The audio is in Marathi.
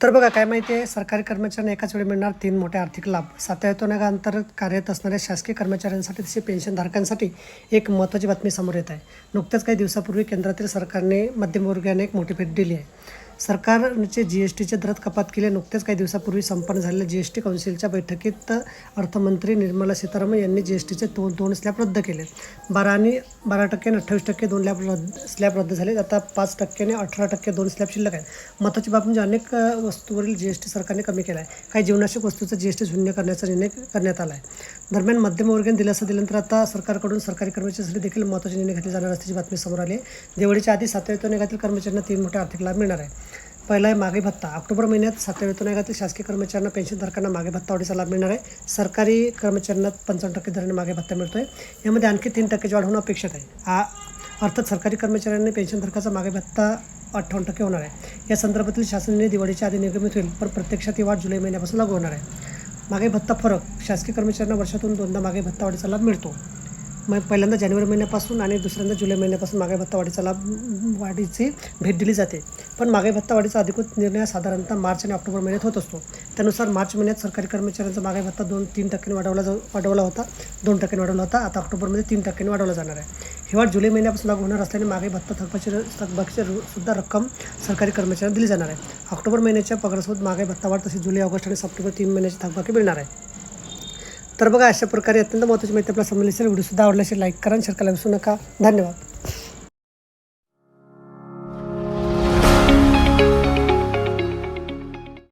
तर बघा काय माहिती आहे? सरकारी कर्मचाऱ्यांना एकाच वेळी मिळणार तीन मोठे आर्थिक लाभ. सातव्या वेतनाअंतर्गत कार्यरत असणाऱ्या शासकीय कर्मचाऱ्यांसाठी तसे पेन्शनधारकांसाठी एक महत्त्वाची बातमी समोर येत आहे. नुकत्याच काही दिवसापूर्वी केंद्रातील सरकारने मध्यमवर्गीयांना एक मोठी भेट दिली आहे. सरकारचे जी एस टीचे दरात कपात केले नुकत्याच काही दिवसापूर्वी संपन्न झालेल्या जी एस टी काउन्सिलच्या बैठकीत अर्थमंत्री निर्मला सीतारामन यांनी जी एस टीचे दोन दोन स्लॅब रद्द केले. बारा आणि बारा टक्के आणि अठ्ठावीस टक्के दोन स्लॅब रद्द स्लॅब रद्द झाले. आता पाच टक्के आणि अठरा टक्के दोन स्लॅब शिल्लक आहेत. महत्त्वाची बाब म्हणजे अनेक वस्तूवरील जी एस टी सरकारने कमी केला आहे काही जीवनावश्यक वस्तूचा जी एस टी शून्य करण्याचा निर्णय करण्यात आला आहे दरम्यान मध्यमवर्गीय दिलासा दिल्यानंतर आता सरकारकडून सरकारी कर्मचाऱ्यांसाठी देखील महत्त्वाचे निर्णय घेतले जाणार असल्याची बातमी समोर आली आहे. दिवाळीच्या आधी सातव्या वेतन कर्मचाऱ्यांना तीन मोठे आर्थिक लाभ मिळणार आहे. पहिला आहे मागे भत्ता. ऑक्टोबर महिन्यात सातव्या वेतन शासकीय कर्मचाऱ्यांना पेन्शनधारकांना मागे भत्ता वाढीचा लाभ मिळणार आहे. सरकारी कर्मचाऱ्यांना पंचावन्न टक्के दराने मागे भत्ता मिळतोय. यामध्ये आणखी तीन टक्क्याची वाढ होणं अपेक्षित आहे. हा अर्थात सरकारी कर्मचाऱ्यांनी पेन्शनधारकाचा मागे भत्ता अठ्ठावन्न टक्के होणार आहे. या संदर्भातील शासनाने दिवाळीच्या आधी निर्गमित होईल पण प्रत्यक्षात ही वाढ जुलै महिन्यापासून लागू होणार आहे. मागे भत्ता फरक. शासकीय कर्मचाऱ्यांना वर्षातून दोनदा मागे भत्ता वाढीचा लाभ मिळतो. मग पहिल्यांदा जानेवारी महिन्यापासून आणि दुसऱ्यांदा जुलै महिन्यापासून मागे भत्ता वाढीचा लाभ वाढीची भेट दिली जाते. पण मागे भत्ता वाढीचा अधिकृत निर्णय साधारणतः मार्च आणि ऑक्टोबर महिन्यात होत असतो. त्यानुसार मार्च महिन्यात सरकारी कर्मचाऱ्यांचा मागे भत्ता दोन तीन टक्क्यांनी वाढवला जा वाढवला होता. दोन टक्क्यांनी वाढवला होता. आता ऑक्टोबरमध्ये तीन टक्क्यांनी वाढवला जाणार आहे. हिवाळ जुलै महिन्यापासून लागू होणार असल्याने मागे भत्ता थकबाची थकबाकीची रु- सुद्धा रक्कम सरकारी कर्मचाऱ्यांना दिली जाणार आहे. ऑक्टोबर महिन्याच्या पगारासोबत मागे भत्ता वाढ तसेच जुलै ऑगस्ट आणि सप्टेंबर तीन महिन्याची थकबाकी मिळणार आहे. तर बघा अशा प्रकारे अत्यंत महत्त्वाची माहिती आपल्याला समजली असेल व्हिडिओसुद्धा आवडला असेल लाईक करा शेअर करायला विसरू नका. धन्यवाद.